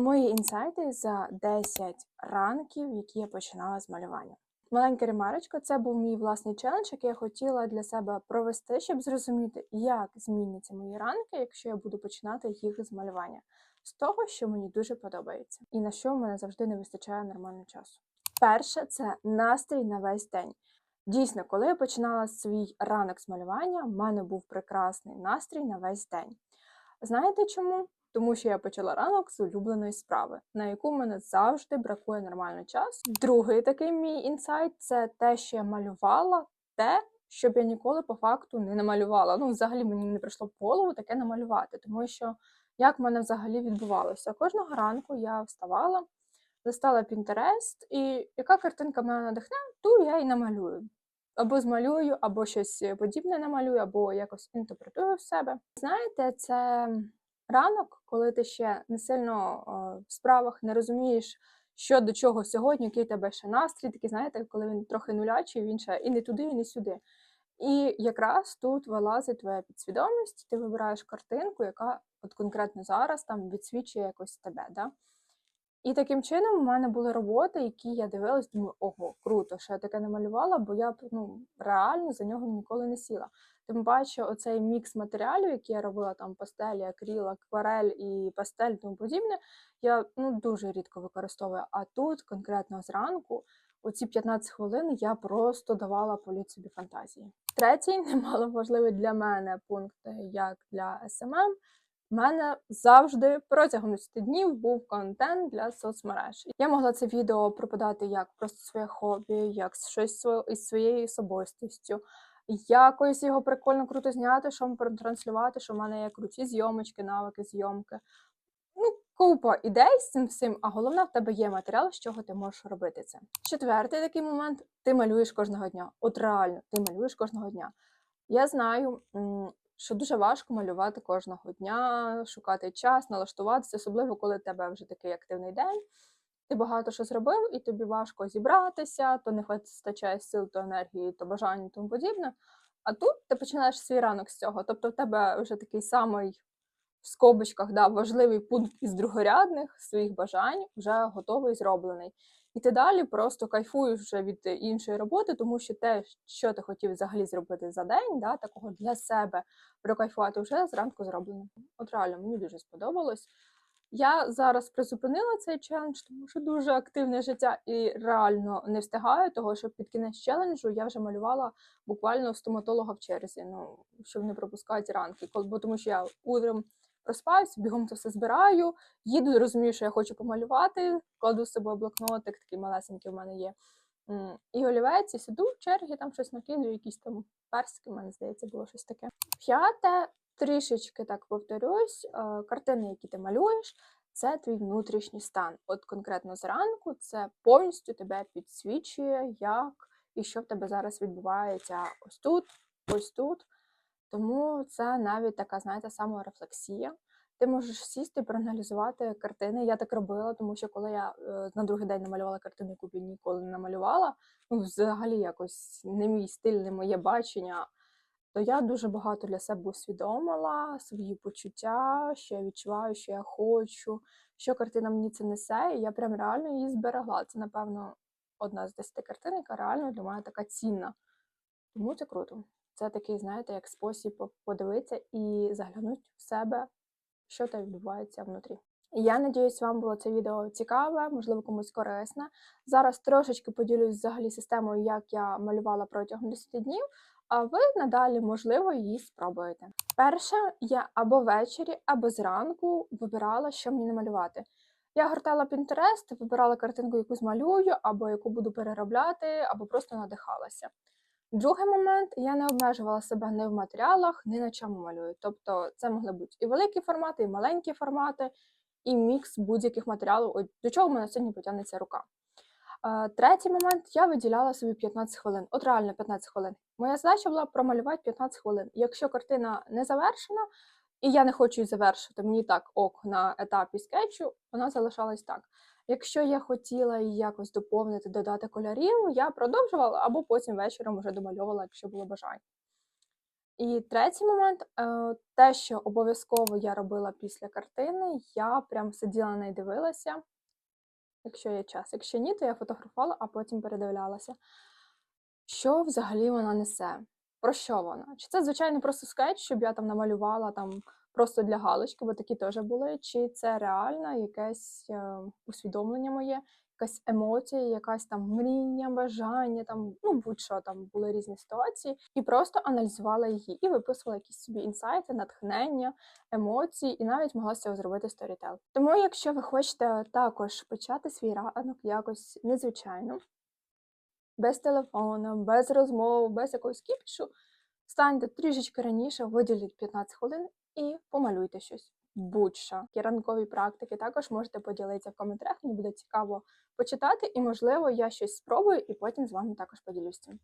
Мої інсайти за 10 ранків, які я починала з малювання. Маленька ремарочка, це був мій власний челендж, який я хотіла для себе провести, щоб зрозуміти, як зміняться мої ранки, якщо я буду починати їх з малювання, з того, що мені дуже подобається, і на що в мене завжди не вистачає нормального часу. Перше це настрій на весь день. Дійсно, коли я починала свій ранок з малювання, в мене був прекрасний настрій на весь день. Знаєте чому? Тому що я почала ранок з улюбленої справи, на яку мене завжди бракує нормально часу. Другий такий мій інсайт це те, що я малювала те, що б я ніколи по факту не намалювала. Ну, взагалі мені не прийшло в голову таке намалювати, тому що як в мене взагалі відбувалося? Кожного ранку я вставала, листала Pinterest, і яка картинка мене надихне, ту я і намалюю. Або змалюю, або щось подібне намалюю, або якось інтерпретую в себе. Знаєте, це ранок, коли ти ще не сильно в справах не розумієш, що до чого сьогодні, який тебе ще настрій, такий, знаєте, коли він трохи нулячий, він ще і не туди, і не сюди. І якраз тут вилазить твоя підсвідомість, ти вибираєш картинку, яка от конкретно зараз там відсвічує якось тебе. Да? І таким чином у мене були роботи, які я дивилась, думаю, ого, круто, що я таке намалювала, бо я ну, реально за нього ніколи не сіла. Тим паче, оцей мікс матеріалів, який я робила там пастелі, акріл, акварель і пастель, тому подібне, я ну, дуже рідко використовую. А тут, конкретно зранку, оці 15 хвилин я просто давала політ собі фантазії. Третій, немало важливий для мене пункт, як для СММ. У мене завжди протягом 10 днів був контент для соцмереж. Я могла це відео пропадати як просто своє хобі, як щось із своєю особистістю. Якось його прикольно круто зняти, що транслювати, що в мене є круті зйомочки, навики зйомки. Ну, купа ідей з цим всім, а головне, в тебе є матеріал, з чого ти можеш робити це. Четвертий такий момент ти малюєш кожного дня. От реально, ти малюєш кожного дня. Я знаю, що дуже важко малювати кожного дня, шукати час, налаштуватися, особливо коли в тебе вже такий активний день. Ти багато що зробив, і тобі важко зібратися, то не вистачає сил, то енергії, то бажання, тому подібне. А тут ти починаєш свій ранок з цього. Тобто, в тебе вже такий самий в скобочках да, важливий пункт із другорядних своїх бажань вже готовий зроблений. І ти далі просто кайфуєш вже від іншої роботи, тому що те, що ти хотів взагалі зробити за день, да, такого для себе прокайфувати, вже зранку зроблено. От реально мені дуже сподобалось. Я зараз призупинила цей челендж, тому що дуже активне життя і реально не встигаю, того що під кінець челенджу я вже малювала буквально стоматолога в черзі, ну щоб не пропускати ранки. Бо тому що я утром проспаюсь, бігом це все збираю, їду, розумію, що я хочу помалювати, кладу з собою блокнотик, такий малесенький в мене є. І олівець, і сиду в чергі, там щось накидаю, якісь там персики, в мене здається, було щось таке. П'яте, трішечки так повторюсь, е, картини, які ти малюєш, це твій внутрішній стан. От конкретно зранку це повністю тебе підсвічує, як і що в тебе зараз відбувається ось тут, ось тут. Тому це навіть така, знаєте, саморефлексія. Ти можеш сісти і проаналізувати картини. Я так робила, тому що коли я е, на другий день намалювала картину, яку б ніколи не намалювала, ну взагалі якось не мій стиль, не моє бачення, то я дуже багато для себе усвідомила свої почуття, що я відчуваю, що я хочу, що картина мені це несе, і я прям реально її зберегла. Це, напевно, одна з десяти картин, яка реально для мене така цінна. Тому це круто. Це такий, знаєте, як спосіб подивитися і заглянути в себе, що там відбувається внутрі. Я надіюсь, вам було це відео цікаве, можливо, комусь корисне. Зараз трошечки поділюсь взагалі системою, як я малювала протягом 10 днів, а ви надалі, можливо, її спробуєте. Перше, я або ввечері, або зранку вибирала, що мені намалювати. Я гортала Pinterest, вибирала картинку, яку змалюю, або яку буду переробляти, або просто надихалася. Другий момент я не обмежувала себе ні в матеріалах, ні на чому малюю. Тобто це могли бути і великі формати, і маленькі формати, і мікс будь-яких матеріалів, От до чого в мене сьогодні потягнеться рука. Третій момент я виділяла собі 15 хвилин, от реально 15 хвилин. Моя задача була промалювати 15 хвилин. Якщо картина не завершена, і я не хочу її завершити, мені так ок на етапі скетчу, вона залишалась так. Якщо я хотіла її якось доповнити, додати кольорів, я продовжувала або потім вечором вже домальовувала, якщо було бажання. І третій момент, е, те, що обов'язково я робила після картини, я прям сиділа неї дивилася, якщо є час. Якщо ні, то я фотографувала, а потім передивлялася. Що взагалі вона несе? Про що вона? Чи це звичайний просто скетч, щоб я там намалювала там просто для галочки, бо такі теж були, чи це реально якесь е, усвідомлення моє, якась емоція, якась там мріння, бажання, там, ну будь-що там були різні ситуації, і просто аналізувала її і виписувала якісь собі інсайти, натхнення, емоції, і навіть могла з цього зробити сторітел. Тому, якщо ви хочете також почати свій ранок якось незвичайно, без телефону, без розмов, без якогось кіпішу, встаньте трішечки раніше, виділіть 15 хвилин і помалюйте щось. Будь-що. Такі ранкові практики також можете поділитися в коментарях. Мені буде цікаво почитати, і, можливо, я щось спробую і потім з вами також поділюсь цим.